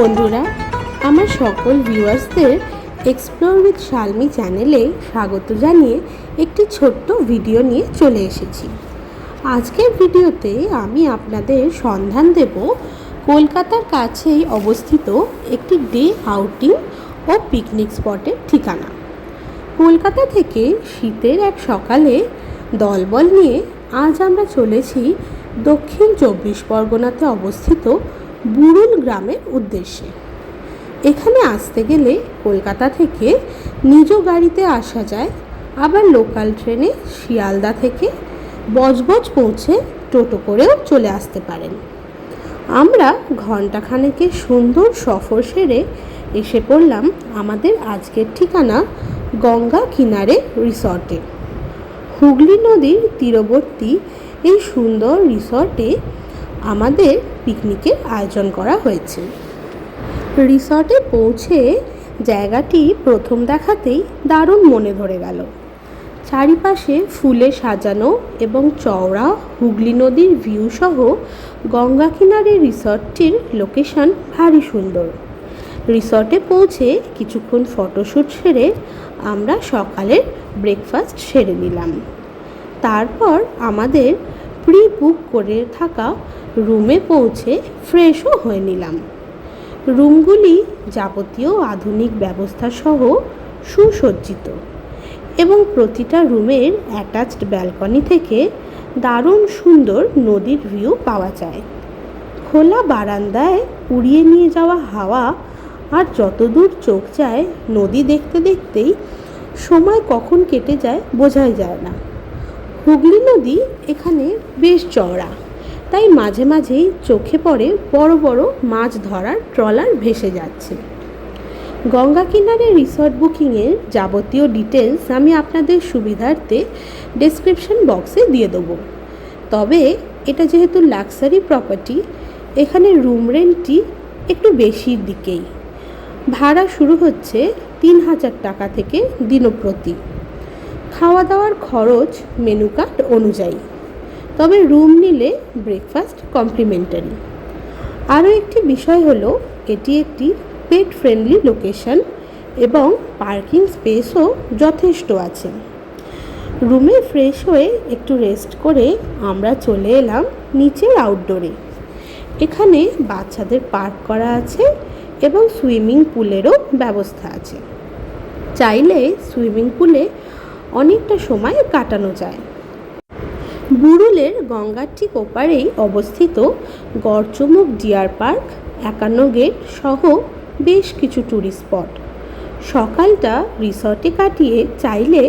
বন্ধুরা, আমার সকল ভিউয়ার্সদের এক্সপ্লোর উইথ শালমি চ্যানেলে স্বাগত জানিয়ে একটি ছোট্ট ভিডিও নিয়ে চলে এসেছি। আজকের ভিডিওতে আমি আপনাদের সন্ধান দেব কলকাতার কাছেই অবস্থিত একটি ডে আউটিং ও পিকনিক স্পটের ঠিকানা। কলকাতা থেকে শীতের এক সকালে দলবল নিয়ে আজ আমরা চলেছি দক্ষিণ চব্বিশ পরগনাতে অবস্থিত বুরুল গ্রামের উদ্দেশ্যে। এখানে আসতে গেলে কলকাতা থেকে নিজ গাড়িতে আসা যায়, আবার লোকাল ট্রেনে শিয়ালদা থেকে বজবজ পৌঁছে টোটো করেও চলে আসতে পারেন। আমরা ঘণ্টাখানেকের সুন্দর সফর সেরে এসে পড়লাম আমাদের আজকের ঠিকানা গঙ্গা কিনারে রিসর্টে। হুগলি নদীর তীরবর্তী এই সুন্দর রিসর্টে আমাদের পিকনিকের আয়োজন করা হয়েছে। রিসর্টে পৌঁছে জায়গাটি প্রথম দেখাতেই দারুণ মনে ধরে গেল। চারিপাশে ফুলে সাজানো এবং চওড়া হুগলি নদীর ভিউ সহ গঙ্গা কিনারে রিসর্টটির লোকেশন ভারী সুন্দর। রিসর্টে পৌঁছে কিছুক্ষণ ফটোশ্যুট সেরে আমরা সকালের ব্রেকফাস্ট সেরে নিলাম। তারপর আমাদের প্রি বুক করে থাকা রুমে পৌঁছে ফ্রেশও হয়ে নিলাম। রুমগুলি যাবতীয় আধুনিক ব্যবস্থা সহ সুসজ্জিত এবং প্রতিটা রুমের অ্যাটাচড ব্যালকনি থেকে দারুণ সুন্দর নদীর ভিউ পাওয়া যায়। খোলা বারান্দায় উড়িয়ে নিয়ে যাওয়া হাওয়া আর যতদূর চোখ যায় নদী দেখতে দেখতেই সময় কখন কেটে যায় বোঝাই যায় না। হুগলি নদী এখানে বেশ চওড়া। তাই মাঝে মাঝেই চোখে পড়ে বড় বড় মাছ ধরার ট্রলার ভেসে যাচ্ছে। গঙ্গা কিনারে রিসর্ট বুকিংয়ের যাবতীয় ডিটেলস আমি আপনাদের সুবিধার্থে ডেসক্রিপশন বক্সে দিয়ে দেবো। তবে এটা যেহেতু লাক্সারি প্রপার্টি, এখানে রুম রেন্টটি একটু বেশির দিকেই। ভাড়া শুরু হচ্ছে তিন হাজার টাকা থেকে দিনপ্রতি। খাওয়া দাওয়ার খরচ মেনু কার্ড অনুযায়ী। তবে রুম নিলে ব্রেকফাস্ট কমপ্লিমেন্টারি আরও একটি বিষয় হলো, এটি একটি পেট ফ্রেন্ডলি লোকেশন এবং পার্কিং স্পেসও যথেষ্ট আছে। রুমে ফ্রেশ হয়ে একটু রেস্ট করে আমরা চলে এলাম নিচের আউটডোরে এখানে বাচ্চাদের পার্ক করা আছে এবং সুইমিং পুলেরও ব্যবস্থা আছে। চাইলে সুইমিং পুলে অনেকটা সময় কাটানো যায়। বুরুলের গঙ্গার ঠিক ওপারেই অবস্থিত গড়চমুখ ডিয়ার পার্ক একান্ন গেট সহ বেশ কিছু ট্যুরিস্ট স্পট সকালটা রিসর্টে কাটিয়ে চাইলে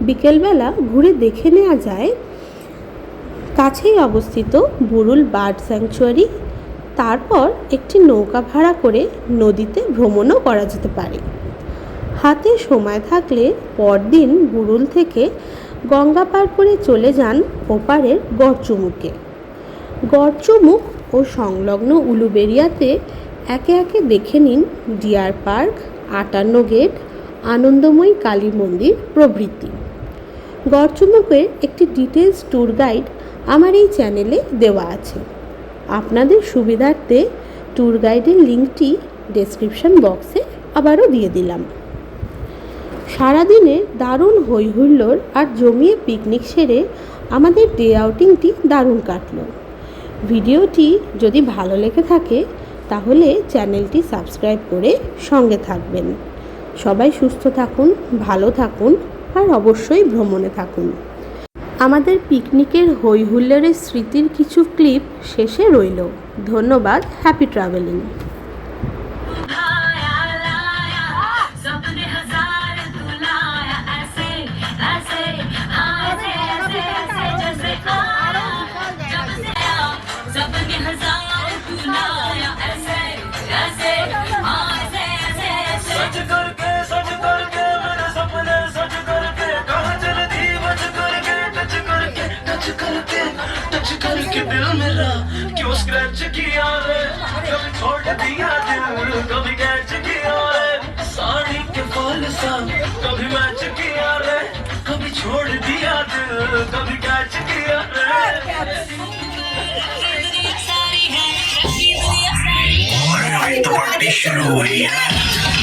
বিকেলবেলা ঘুরে দেখে নেওয়া যায় কাছেই অবস্থিত বুরুল বার্ড স্যাংচুয়ারি। তারপর একটি নৌকা ভাড়া করে নদীতে ভ্রমণও করা যেতে পারে। হাতে সময় থাকলে পরদিন বুরুল থেকে গঙ্গা পার করে চলে যান ওপারের গড়চুমুকে গড়চুমুক ও সংলগ্ন উলুবেরিয়াতে একে একে দেখে নিন ডিয়ার পার্ক, আটান্ন গেট, আনন্দময়ী কালী মন্দির প্রভৃতি। গড়চুমুকের একটি ডিটেলস ট্যুর গাইড আমার এই চ্যানেলে দেওয়া আছে। আপনাদের সুবিধার্থে ট্যুর গাইডের লিঙ্কটি ডেসক্রিপশন বক্সে আবারও দিয়ে দিলাম। সারাদিনে দারুণ হইহুল্লোড় আর জমিয়ে পিকনিক সেরে আমাদের ডে আউটিংটি দারুণ কাটল। ভিডিওটি যদি ভালো লেগে থাকে, তাহলে চ্যানেলটি সাবস্ক্রাইব করে সঙ্গে থাকবেন। সবাই সুস্থ থাকুন, ভালো থাকুন আর অবশ্যই ভ্রমণে থাকুন। আমাদের পিকনিকের হইহুল্লোড়ের স্মৃতির কিছু ক্লিপ শেষে রইল। ধন্যবাদ হ্যাপি ট্রাভেলিং स्क्रैच किया है। कभी छोड़ दिया दिल कभी कैच किया है। साड़ी के फॉल सा कभी मैच किया रे कभी छोड़ दिया दिल कभी कैच किया रे सारी है सारी भाई तो पार्टी शुरू हुई है।